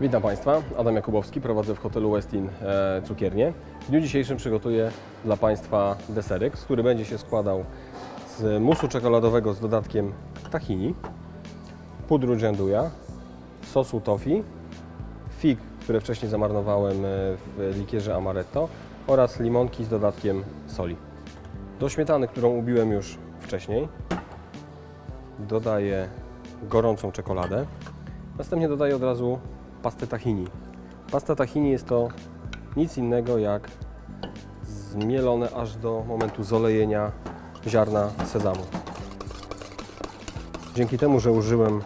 Witam Państwa, Adam Jakubowski, prowadzę w hotelu Westin e, cukiernię. W dniu dzisiejszym przygotuję dla Państwa deserek, który będzie się składał z musu czekoladowego z dodatkiem tahini, pudru gianduja, sosu tofi, fig, które wcześniej zamarnowałem e, w likierze amaretto oraz limonki z dodatkiem soli. Do śmietany, którą ubiłem już wcześniej, dodaję gorącą czekoladę. Następnie dodaję od razu pastę tahini. Pasta tahini jest to nic innego jak zmielone aż do momentu zolejenia ziarna sezamu. Dzięki temu, że użyłem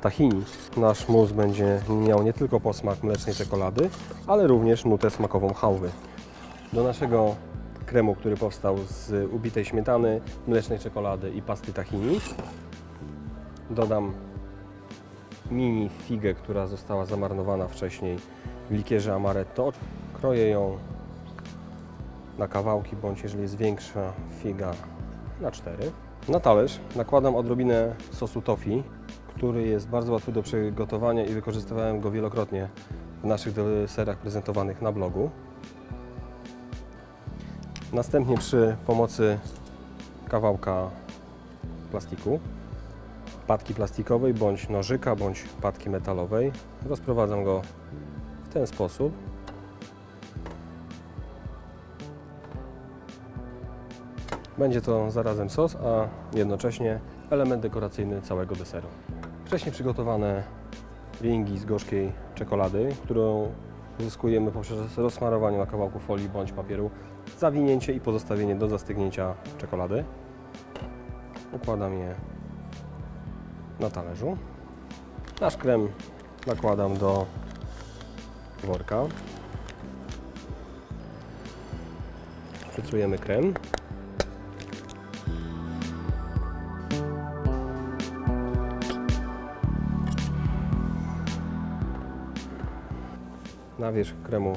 tahini, nasz mus będzie miał nie tylko posmak mlecznej czekolady, ale również nutę smakową chałwy. Do naszego kremu, który powstał z ubitej śmietany, mlecznej czekolady i pasty tahini, dodam mini figę, która została zamarnowana wcześniej w likierze amaretto. Kroję ją na kawałki, bądź jeżeli jest większa figa, na cztery. Na talerz nakładam odrobinę sosu tofi, który jest bardzo łatwy do przygotowania i wykorzystywałem go wielokrotnie w naszych deserach prezentowanych na blogu. Następnie przy pomocy kawałka plastiku patki plastikowej, bądź nożyka, bądź patki metalowej. Rozprowadzam go w ten sposób. Będzie to zarazem sos, a jednocześnie element dekoracyjny całego deseru. Wcześniej przygotowane ringi z gorzkiej czekolady, którą uzyskujemy poprzez rozsmarowanie na kawałku folii bądź papieru, zawinięcie i pozostawienie do zastygnięcia czekolady. Układam je na talerzu. Nasz krem nakładam do worka. Szprycujemy krem. Na wierzch kremu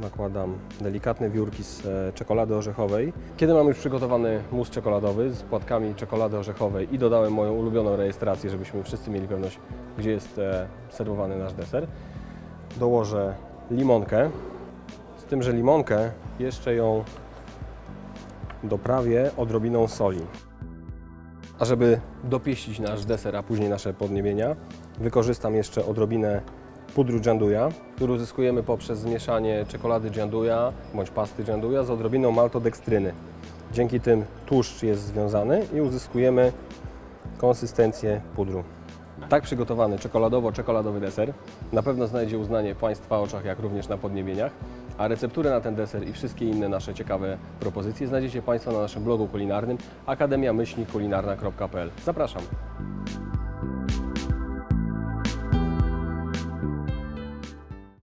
nakładam delikatne wiórki z e, czekolady orzechowej. Kiedy mam już przygotowany mus czekoladowy z płatkami czekolady orzechowej i dodałem moją ulubioną rejestrację, żebyśmy wszyscy mieli pewność, gdzie jest e, serwowany nasz deser, dołożę limonkę. Z tym, że limonkę jeszcze ją doprawię odrobiną soli. A żeby dopieścić nasz deser, a później nasze podniebienia, wykorzystam jeszcze odrobinę pudru gianduja, który uzyskujemy poprzez zmieszanie czekolady gianduja bądź pasty gianduja z odrobiną maltodekstryny. Dzięki tym tłuszcz jest związany i uzyskujemy konsystencję pudru. Tak przygotowany czekoladowo-czekoladowy deser na pewno znajdzie uznanie w Państwa oczach, jak również na podniebieniach, a recepturę na ten deser i wszystkie inne nasze ciekawe propozycje znajdziecie Państwo na naszym blogu kulinarnym akademia-kulinarna.pl. Zapraszam!